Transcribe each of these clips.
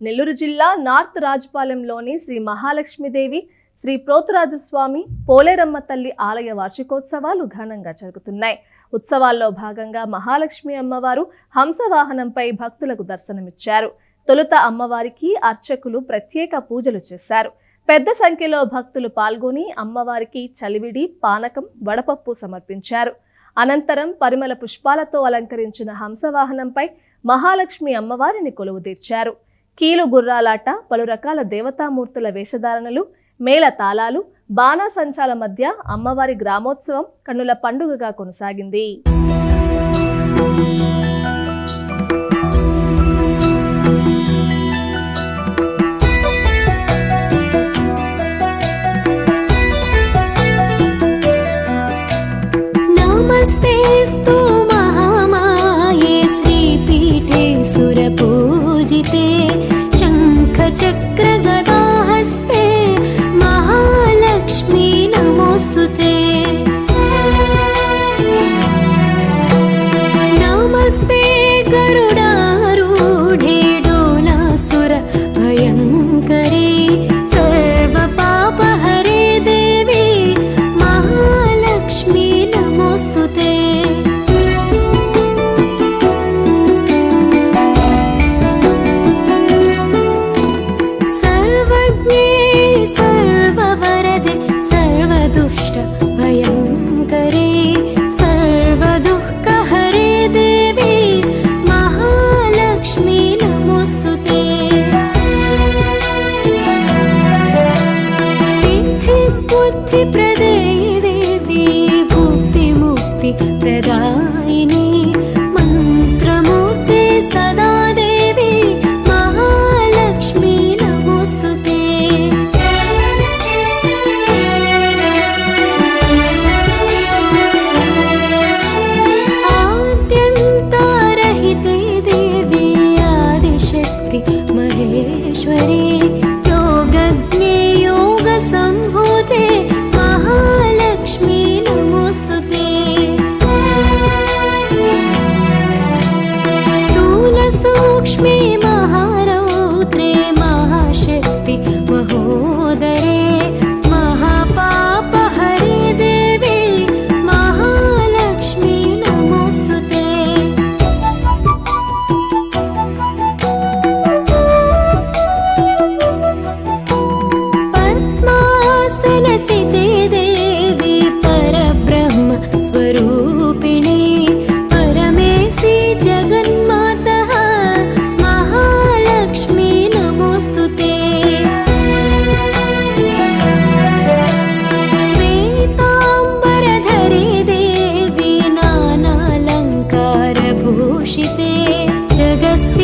నెల్లూరు జిల్లా నార్త్ రాజపాలెంలోని శ్రీ మహాలక్ష్మీదేవి శ్రీ ప్రోతురాజస్వామి పోలేరమ్మ తల్లి ఆలయ వార్షికోత్సవాలు ఘనంగా జరుగుతున్నాయి. ఉత్సవాల్లో భాగంగా మహాలక్ష్మి అమ్మవారు హంసవాహనంపై భక్తులకు దర్శనమిచ్చారు. తొలుత అమ్మవారికి అర్చకులు ప్రత్యేక పూజలు చేశారు. పెద్ద సంఖ్యలో భక్తులు పాల్గొని అమ్మవారికి చలివిడి పానకం వడపప్పు సమర్పించారు. అనంతరం పరిమళ పుష్పాలతో అలంకరించిన హంసవాహనంపై మహాలక్ష్మి అమ్మవారిని కొలువు తీర్చారు కీలు గుర్రాలాట పలు రకాల దేవతామూర్తుల వేషధారణలు మేళ తాళాలు బాణాసంచాల మధ్య అమ్మవారి గ్రామోత్సవం కన్నుల పండుగగా కొనసాగింది नमस्तेऽस्तु महामाये श्रीपीठे सुरपूजिते చక్రగద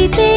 দিতে